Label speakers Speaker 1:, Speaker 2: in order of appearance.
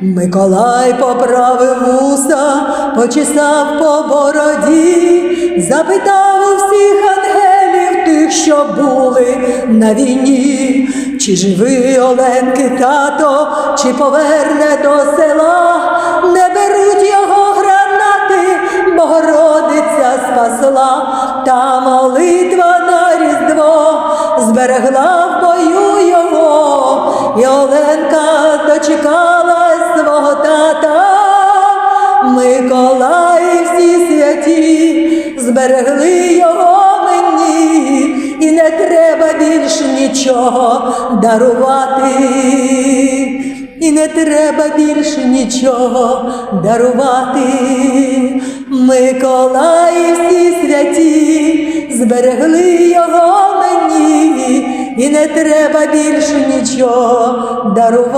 Speaker 1: Миколай поправив вуса, почесав по бороді, запитав у всіх ангелів тих, що були на війні, чи живий Оленки тато, чи поверне до села, не беруть його гранати, Богородиця спасла, та молитва на різдво зберегла в бою його, і Оленка Миколаї всі святі зберегли його мені, і не треба більше нічого дарувати, і не треба більше нічого дарувати. Миколаї всі святі зберегли його мені, і не треба більше нічого дарувати.